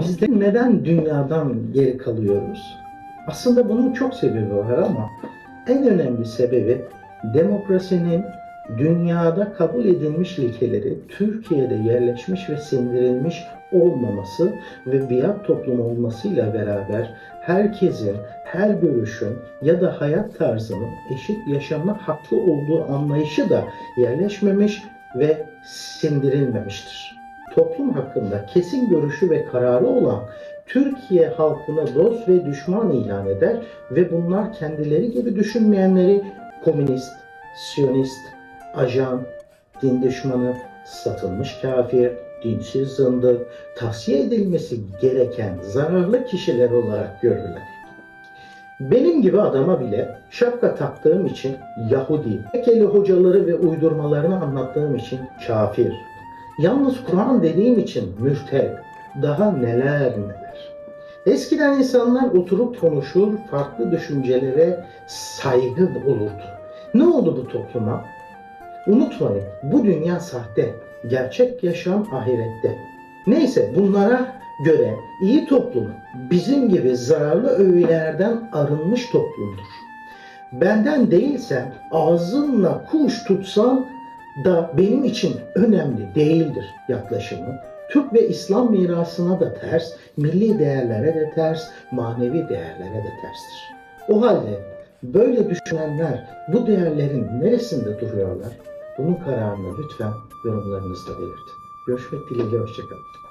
Biz de neden dünyadan geri kalıyoruz? Aslında bunun çok sebebi var ama en önemli sebebi demokrasinin dünyada kabul edilmiş ilkeleri Türkiye'de yerleşmiş ve sindirilmiş olmaması ve biat toplumu olmasıyla beraber herkesin, her görüşün ya da hayat tarzının eşit yaşama haklı olduğu anlayışı da yerleşmemiş ve sindirilmemiştir. Toplum hakkında kesin görüşü ve kararı olan Türkiye halkını dost ve düşman ilan eder ve bunlar kendileri gibi düşünmeyenleri komünist, siyonist, ajan, din düşmanı, satılmış kafir, dinsiz zındık, tavsiye edilmesi gereken zararlı kişiler olarak görürler. Benim gibi adama bile şapka taktığım için Yahudi, Mekkeli hocaları ve uydurmalarını anlattığım için kafir, yalnız Kur'an dediğim için mürted, daha neler neler. Eskiden insanlar oturup konuşur, farklı düşüncelere saygı olurdu. Ne oldu bu topluma? Unutmayın, bu dünya sahte, gerçek yaşam ahirette. Neyse bunlara göre iyi toplum bizim gibi zararlı öğelerden arınmış toplumdur. Benden değilsen ağzınla kuş tutsan da benim için önemli değildir yaklaşımı. Türk ve İslam mirasına da ters, milli değerlere de ters, manevi değerlere de terstir. O halde böyle düşünenler bu değerlerin neresinde duruyorlar? Bunun kararını lütfen yorumlarınızda belirtin. Görüşmek dileğiyle, hoşçakalın.